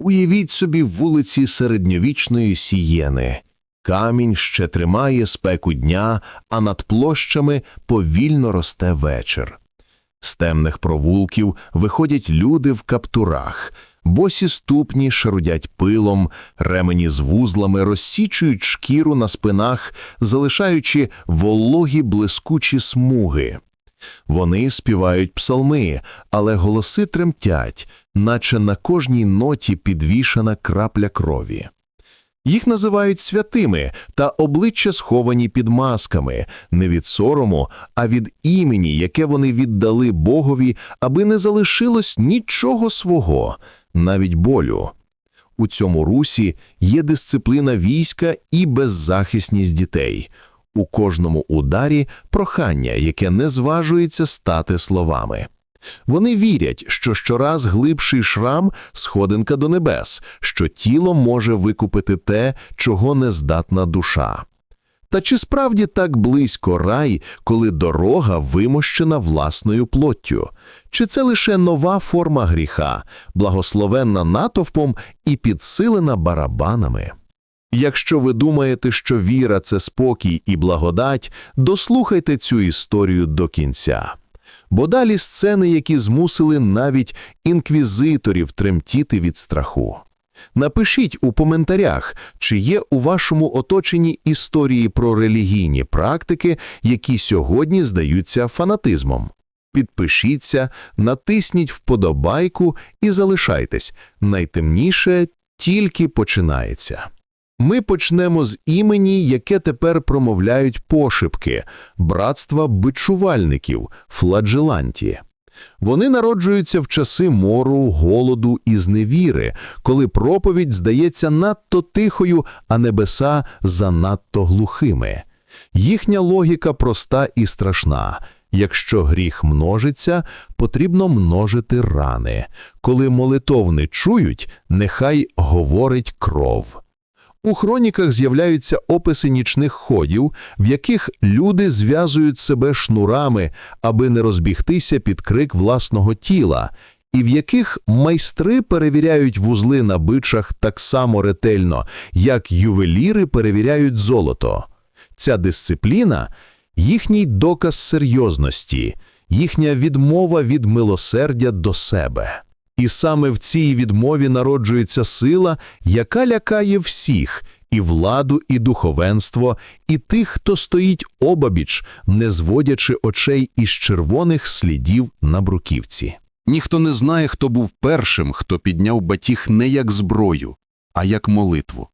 Уявіть собі вулиці середньовічної сієни. Камінь ще тримає спеку дня, а над площами повільно росте вечір. З темних провулків виходять люди в каптурах, босі ступні шарудять пилом, ремені з вузлами розсічують шкіру на спинах, залишаючи вологі блискучі смуги. Вони співають псалми, але голоси тремтять, наче на кожній ноті підвішана крапля крові. Їх називають святими та обличчя сховані під масками, не від сорому, а від імені, яке вони віддали Богові, аби не залишилось нічого свого, навіть болю. У цьому русі є дисципліна війська і беззахисність дітей. У кожному ударі прохання, яке не зважується стати словами. Вони вірять, що щораз глибший шрам – сходинка до небес, що тіло може викупити те, чого не здатна душа. Та чи справді так близько рай, коли дорога вимощена власною плоттю? Чи це лише нова форма гріха, благословенна натовпом і підсилена барабанами? Якщо ви думаєте, що віра – це спокій і благодать, дослухайте цю історію до кінця. Бо далі сцени, які змусили навіть інквізиторів тремтіти від страху. Напишіть у коментарях, чи є у вашому оточенні історії про релігійні практики, які сьогодні здаються фанатизмом. Підпишіться, натисніть вподобайку і залишайтесь. Найтемніше тільки починається. Ми почнемо з імені, яке тепер промовляють пошепки – братства бичувальників, фладжеланті. Вони народжуються в часи мору, голоду і зневіри, коли проповідь здається надто тихою, а небеса занадто глухими. Їхня логіка проста і страшна. Якщо гріх множиться, потрібно множити рани. Коли молитов не чують, нехай говорить кров. У хроніках з'являються описи нічних ходів, в яких люди зв'язують себе шнурами, аби не розбігтися під крик власного тіла, і в яких майстри перевіряють вузли на бичах так само ретельно, як ювеліри перевіряють золото. Ця дисципліна – їхній доказ серйозності, їхня відмова від милосердя до себе. І саме в цій відмові народжується сила, яка лякає всіх – і владу, і духовенство, і тих, хто стоїть обабіч, не зводячи очей із червоних слідів на бруківці. Ніхто не знає, хто був першим, хто підняв батіг не як зброю, а як молитву.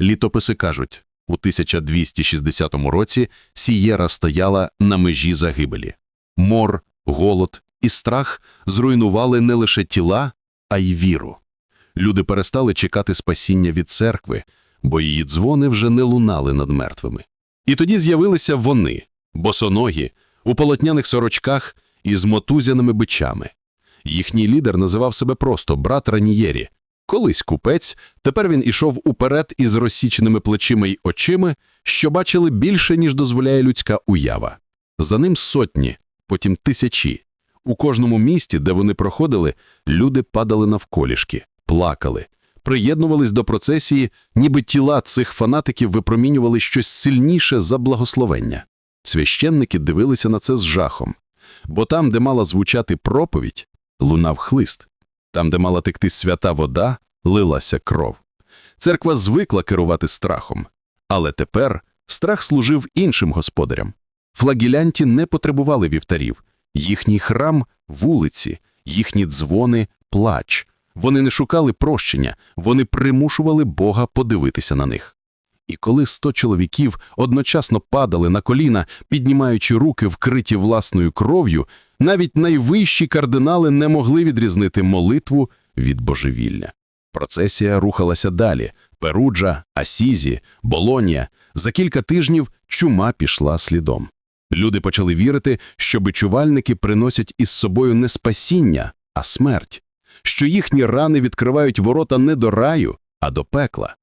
Літописи кажуть, у 1260 році Сієра стояла на межі загибелі. Мор, голод і страх зруйнували не лише тіла, а й віру. Люди перестали чекати спасіння від церкви, бо її дзвони вже не лунали над мертвими. І тоді з'явилися вони, босоногі, у полотняних сорочках і з мотузяними бичами. Їхній лідер називав себе просто брат Ранієрі. Колись купець, тепер він ішов уперед із розсіченими плечима й очима, що бачили більше, ніж дозволяє людська уява. За ним сотні, потім тисячі. У кожному місті, де вони проходили, люди падали навколішки, плакали, приєднувались до процесії, ніби тіла цих фанатиків випромінювали щось сильніше за благословення. Священники дивилися на це з жахом. Бо там, де мала звучати проповідь, лунав хлист. Там, де мала текти свята вода, лилася кров. Церква звикла керувати страхом. Але тепер страх служив іншим господарям. Флагілянті не потребували вівтарів. Їхній храм – вулиці, їхні дзвони – плач. Вони не шукали прощення, вони примушували Бога подивитися на них. І коли сто чоловіків одночасно падали на коліна, піднімаючи руки, вкриті власною кров'ю, навіть найвищі кардинали не могли відрізнити молитву від божевілля. Процесія рухалася далі. Перуджа, Асізі, Болонія. За кілька тижнів чума пішла слідом. Люди почали вірити, що бичувальники приносять із собою не спасіння, а смерть, що їхні рани відкривають ворота не до раю, а до пекла.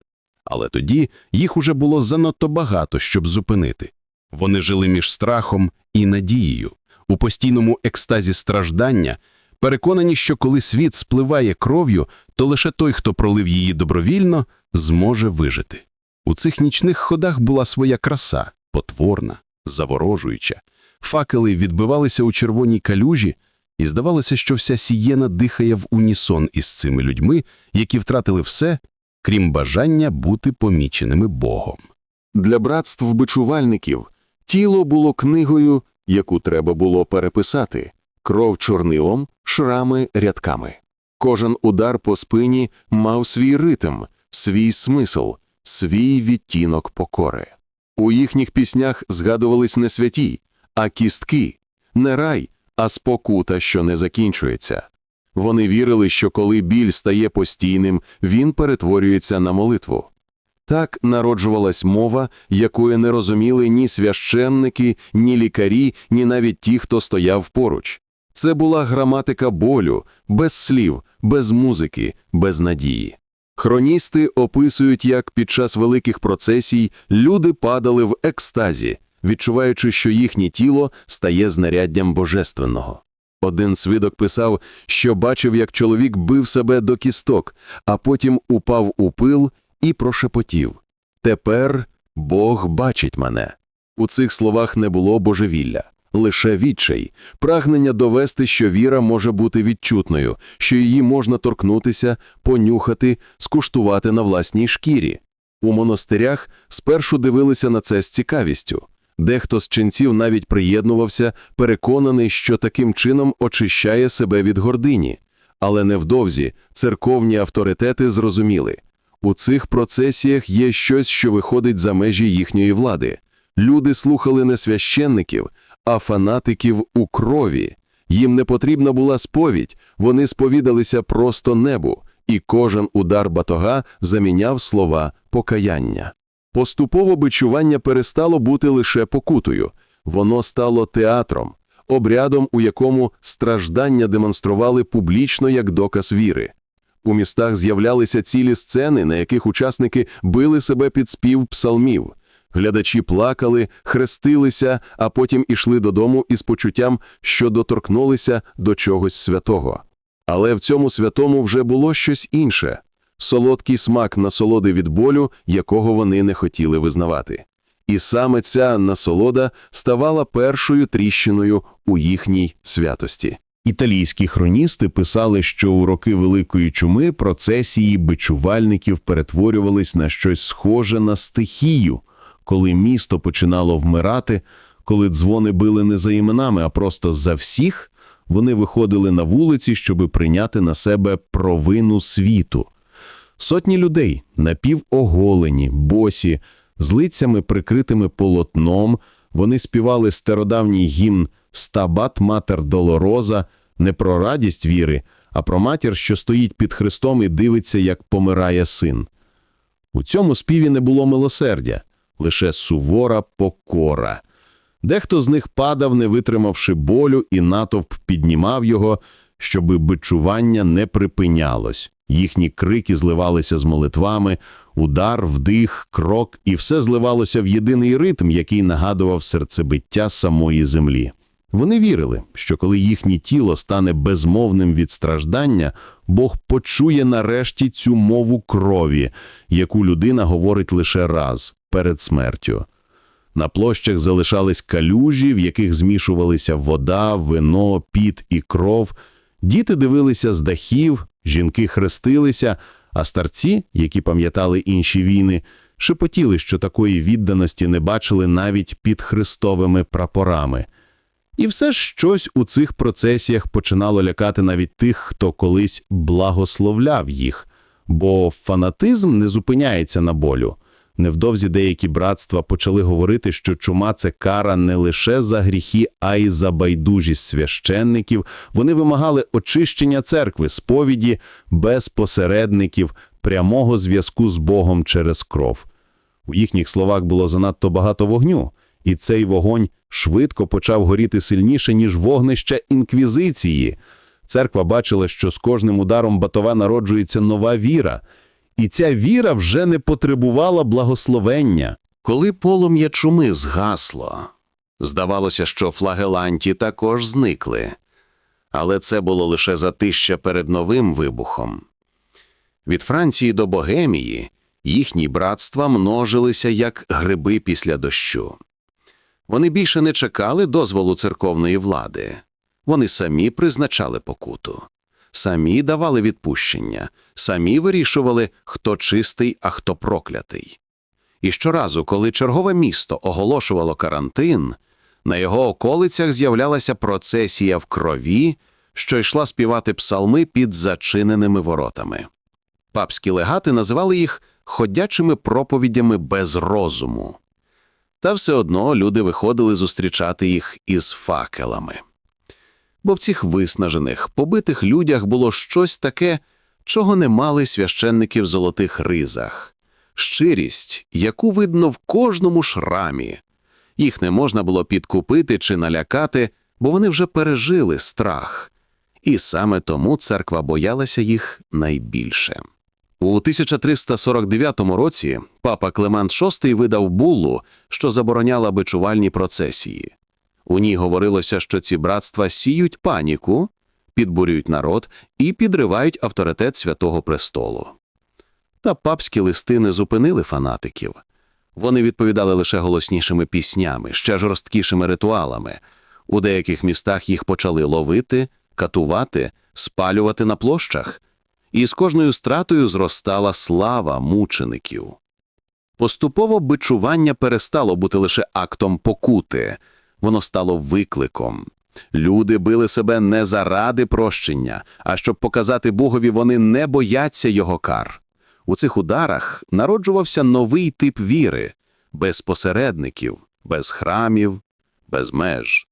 Але тоді їх уже було занадто багато, щоб зупинити. Вони жили між страхом і надією, у постійному екстазі страждання, переконані, що коли світ спливає кров'ю, то лише той, хто пролив її добровільно, зможе вижити. У цих нічних ходах була своя краса, потворна, заворожуюча. Факели відбивалися у червоній калюжі, і здавалося, що вся сієна дихає в унісон із цими людьми, які втратили все, крім бажання бути поміченими Богом. Для братств бичувальників тіло було книгою, яку треба було переписати, кров чорнилом, шрами рядками. Кожен удар по спині мав свій ритм, свій смисл, свій відтінок покори. У їхніх піснях згадувались не святі, а кістки, не рай, а спокута, що не закінчується. Вони вірили, що коли біль стає постійним, він перетворюється на молитву. Так народжувалась мова, якої не розуміли ні священники, ні лікарі, ні навіть ті, хто стояв поруч. Це була граматика болю, без слів, без музики, без надії. Хроністи описують, як під час великих процесій люди падали в екстазі, відчуваючи, що їхнє тіло стає знаряддям божественного. Один свідок писав, що бачив, як чоловік бив себе до кісток, а потім упав у пил і прошепотів «Тепер Бог бачить мене». У цих словах не було божевілля, лише відчай, прагнення довести, що віра може бути відчутною, що її можна торкнутися, понюхати, скуштувати на власній шкірі. У монастирях спершу дивилися на це з цікавістю. Дехто з ченців навіть приєднувався, переконаний, що таким чином очищає себе від гордині. Але невдовзі церковні авторитети зрозуміли – у цих процесіях є щось, що виходить за межі їхньої влади. Люди слухали не священників, а фанатиків у крові. Їм не потрібна була сповідь, вони сповідалися просто небу, і кожен удар батога заміняв слова покаяння. Поступово бичування перестало бути лише покутою, воно стало театром, обрядом, у якому страждання демонстрували публічно як доказ віри. У містах з'являлися цілі сцени, на яких учасники били себе під спів псалмів. Глядачі плакали, хрестилися, а потім ішли додому із почуттям, що доторкнулися до чогось святого. Але в цьому святому вже було щось інше – солодкий смак насолоди від болю, якого вони не хотіли визнавати. І саме ця насолода ставала першою тріщиною у їхній святості. Італійські хроністи писали, що у роки Великої чуми процесії бичувальників перетворювались на щось схоже на стихію, коли місто починало вмирати, коли дзвони били не за іменами, а просто за всіх, вони виходили на вулиці, щоби прийняти на себе провину світу. Сотні людей, напівоголені, босі, з лицями прикритими полотном, вони співали стародавній гімн «Стабат матер долороза» не про радість віри, а про матір, що стоїть під Христом і дивиться, як помирає син. У цьому співі не було милосердя, лише сувора покора. Дехто з них падав, не витримавши болю, і натовп піднімав його, щоби бичування не припинялось. Їхні крики зливалися з молитвами, удар, вдих, крок, і все зливалося в єдиний ритм, який нагадував серцебиття самої землі. Вони вірили, що коли їхнє тіло стане безмовним від страждання, Бог почує нарешті цю мову крові, яку людина говорить лише раз перед смертю. На площах залишались калюжі, в яких змішувалися вода, вино, піт і кров. Діти дивилися з дахів, жінки хрестилися, а старці, які пам'ятали інші війни, шепотіли, що такої відданості не бачили навіть під хрестовими прапорами. І все ж щось у цих процесіях починало лякати навіть тих, хто колись благословляв їх, бо фанатизм не зупиняється на болю. Невдовзі деякі братства почали говорити, що чума – це кара не лише за гріхи, а й за байдужість священників. Вони вимагали очищення церкви, сповіді, без посередників, прямого зв'язку з Богом через кров. У їхніх словах було занадто багато вогню, і цей вогонь швидко почав горіти сильніше, ніж вогнище інквізиції. Церква бачила, що з кожним ударом батова народжується нова віра, і ця віра вже не потребувала благословення. Коли полум'я чуми згасло, здавалося, що флагеланті також зникли. Але це було лише затища перед новим вибухом. Від Франції до Богемії їхні братства множилися як гриби після дощу. Вони більше не чекали дозволу церковної влади. Вони самі призначали покуту, самі давали відпущення, самі вирішували, хто чистий, а хто проклятий. І щоразу, коли чергове місто оголошувало карантин, на його околицях з'являлася процесія в крові, що йшла співати псалми під зачиненими воротами. Папські легати називали їх ходячими проповідями без розуму. Та все одно люди виходили зустрічати їх із факелами. Бо в цих виснажених, побитих людях було щось таке, чого не мали священники в золотих ризах щирість, яку видно в кожному шрамі. Їх не можна було підкупити чи налякати, бо вони вже пережили страх. І саме тому церква боялася їх найбільше. У 1349 році папа Клемент VI видав буллу, що забороняла бичувальні процесії. У ній говорилося, що ці братства сіють паніку, підбурюють народ і підривають авторитет Святого Престолу. Та папські листи не зупинили фанатиків. Вони відповідали лише голоснішими піснями, ще жорсткішими ритуалами. У деяких містах їх почали ловити, катувати, спалювати на площах. І з кожною стратою зростала слава мучеників. Поступово бичування перестало бути лише актом покути, воно стало викликом. Люди били себе не заради прощення, а щоб показати Богові, вони не бояться його кар. У цих ударах народжувався новий тип віри без посередників, без храмів, без меж.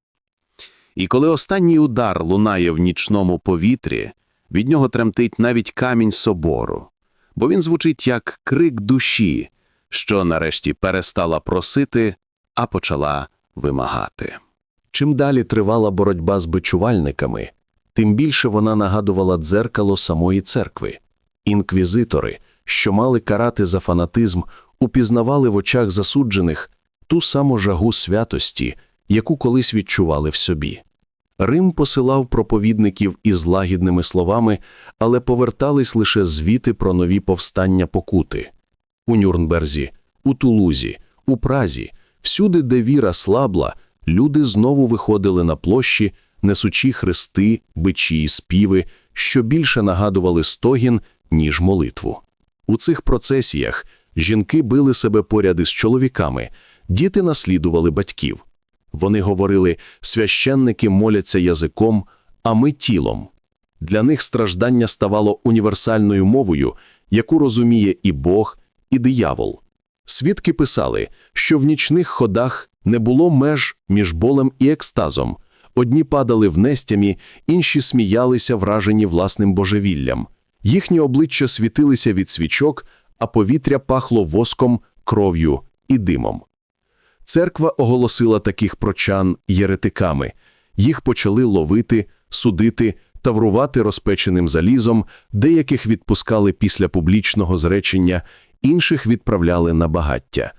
І коли останній удар лунає в нічному повітрі, від нього тремтить навіть камінь собору, бо він звучить як крик душі, що нарешті перестала просити, а почала вимагати. Чим далі тривала боротьба з бичувальниками, тим більше вона нагадувала дзеркало самої церкви. Інквізитори, що мали карати за фанатизм, упізнавали в очах засуджених ту саму жагу святості, яку колись відчували в собі. Рим посилав проповідників із лагідними словами, але повертались лише звіти про нові повстання покути. У Нюрнберзі, у Тулузі, у Празі, всюди, де віра слабла, люди знову виходили на площі, несучи хрести, бичі і співи, що більше нагадували стогін, ніж молитву. У цих процесіях жінки били себе поряд із чоловіками, діти наслідували батьків. Вони говорили, священники моляться язиком, а ми тілом. Для них страждання ставало універсальною мовою, яку розуміє і Бог, і диявол. Свідки писали, що в нічних ходах не було меж між болем і екстазом. Одні падали в нестямі, інші сміялися, вражені власним божевіллям. Їхні обличчя світилися від свічок, а повітря пахло воском, кров'ю і димом. Церква оголосила таких прочан єретиками. Їх почали ловити, судити, таврувати розпеченим залізом, деяких відпускали після публічного зречення, інших відправляли на багаття.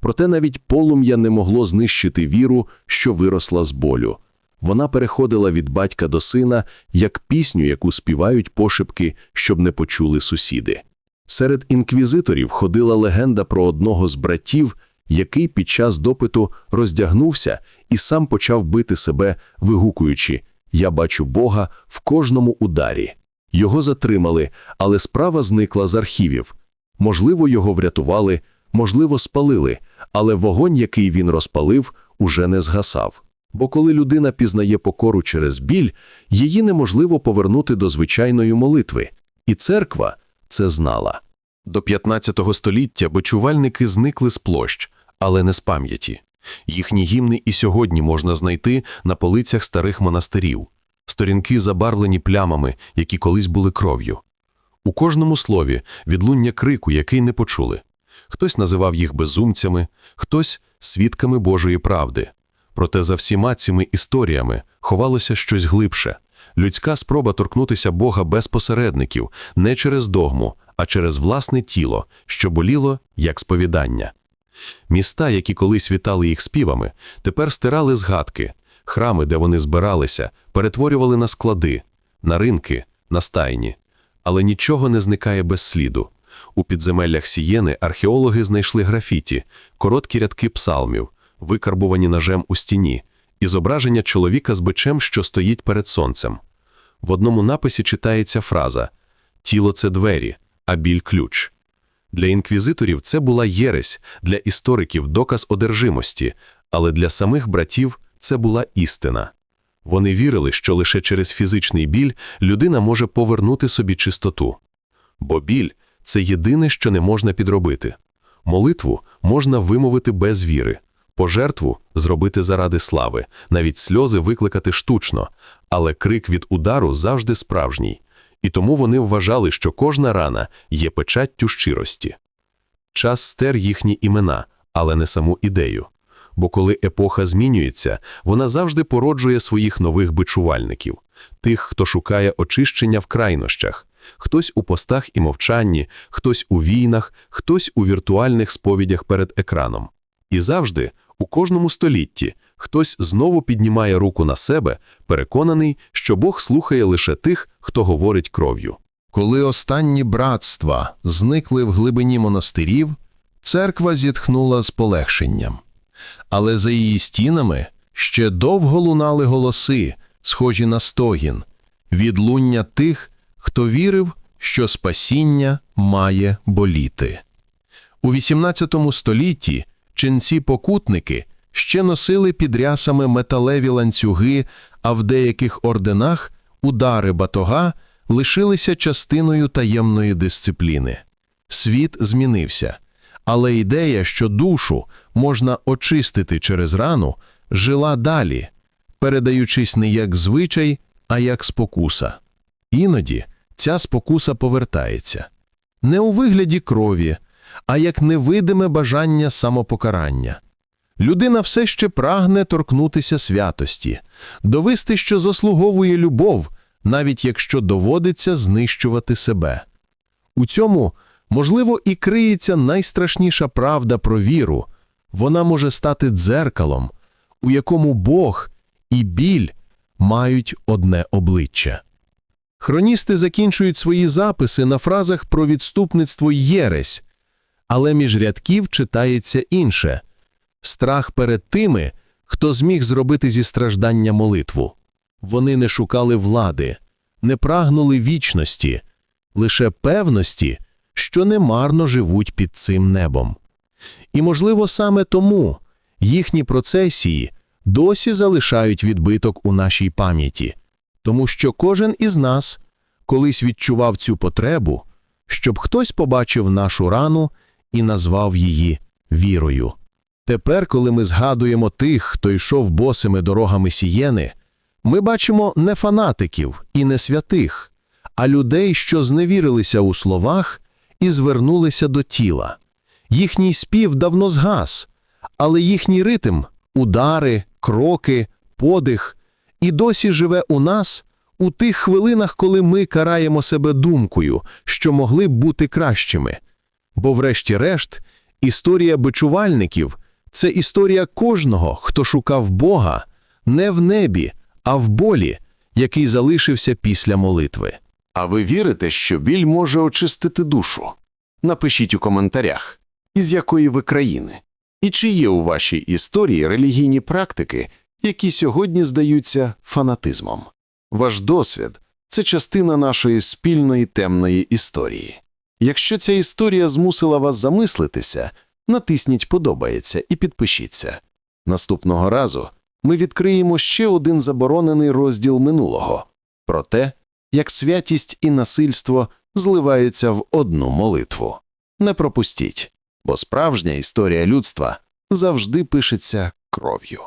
Проте навіть полум'я не могло знищити віру, що виросла з болю. Вона переходила від батька до сина, як пісню, яку співають пошепки, щоб не почули сусіди. Серед інквізиторів ходила легенда про одного з братів, який під час допиту роздягнувся і сам почав бити себе, вигукуючи «Я бачу Бога в кожному ударі». Його затримали, але справа зникла з архівів. Можливо, його врятували, можливо, спалили, але вогонь, який він розпалив, уже не згасав. Бо коли людина пізнає покору через біль, її неможливо повернути до звичайної молитви. І церква це знала. До 15 століття бичувальники зникли з площ, але не з пам'яті. Їхні гімни і сьогодні можна знайти на полицях старих монастирів, сторінки забарвлені плямами, які колись були кров'ю. У кожному слові відлуння крику, який не почули. Хтось називав їх безумцями, хтось свідками Божої правди. Проте за всіма цими історіями ховалося щось глибше людська спроба торкнутися Бога без посередників, не через догму, а через власне тіло, що боліло як сповідання. Міста, які колись вітали їх співами, тепер стирали згадки. Храми, де вони збиралися, перетворювали на склади, на ринки, на стайні. Але нічого не зникає без сліду. У підземеллях Сієни археологи знайшли графіті, короткі рядки псалмів, викарбувані ножем у стіні, і зображення чоловіка з бичем, що стоїть перед сонцем. В одному написі читається фраза «Тіло – це двері, а біль – ключ». Для інквізиторів це була єресь, для істориків – доказ одержимості, але для самих братів це була істина. Вони вірили, що лише через фізичний біль людина може повернути собі чистоту. Бо біль – це єдине, що не можна підробити. Молитву можна вимовити без віри, пожертву зробити заради слави, навіть сльози викликати штучно, але крик від удару завжди справжній. І тому вони вважали, що кожна рана є печаттю щирості. Час стер їхні імена, але не саму ідею. Бо коли епоха змінюється, вона завжди породжує своїх нових бичувальників, тих, хто шукає очищення в крайнощах, хтось у постах і мовчанні, хтось у війнах, хтось у віртуальних сповідях перед екраном. І завжди, у кожному столітті, хтось знову піднімає руку на себе, переконаний, що Бог слухає лише тих, хто говорить кров'ю. Коли останні братства зникли в глибині монастирів, церква зітхнула з полегшенням. Але за її стінами ще довго лунали голоси, схожі на стогін, відлуння тих, хто вірив, що спасіння має боліти. У XVIII столітті ченці-покутники ще носили під рясами металеві ланцюги, а в деяких орденах удари батога лишилися частиною таємної дисципліни. Світ змінився, але ідея, що душу можна очистити через рану, жила далі, передаючись не як звичай, а як спокуса. Іноді ця спокуса повертається не у вигляді крові, а як невидиме бажання самопокарання. Людина все ще прагне торкнутися святості, довести, що заслуговує любов, навіть якщо доводиться знищувати себе. У цьому, можливо, і криється найстрашніша правда про віру. Вона може стати дзеркалом, у якому Бог і біль мають одне обличчя. Хроністи закінчують свої записи на фразах про відступництво єресь, але між рядків читається інше – страх перед тими, хто зміг зробити зі страждання молитву. Вони не шукали влади, не прагнули вічності, лише певності, що немарно живуть під цим небом. І, можливо, саме тому їхні процесії досі залишають відбиток у нашій пам'яті, тому що кожен із нас колись відчував цю потребу, щоб хтось побачив нашу рану і назвав її вірою. Тепер, коли ми згадуємо тих, хто йшов босими дорогами сієни, ми бачимо не фанатиків і не святих, а людей, що зневірилися у словах і звернулися до тіла. Їхній спів давно згас, але їхній ритм удари, кроки, подих і досі живе у нас у тих хвилинах, коли ми караємо себе думкою, що могли б бути кращими. Бо, врешті-решт, історія бичувальників це історія кожного, хто шукав Бога не в небі, а в болі, який залишився після молитви. А ви вірите, що біль може очистити душу? Напишіть у коментарях, із якої ви країни, і чи є у вашій історії релігійні практики, які сьогодні здаються фанатизмом. Ваш досвід це частина нашої спільної темної історії. Якщо ця історія змусила вас замислитися, натисніть «Подобається» і підпишіться. Наступного разу ми відкриємо ще один заборонений розділ минулого про те, як святість і насильство зливаються в одну молитву. Не пропустіть, бо справжня історія людства завжди пишеться кров'ю.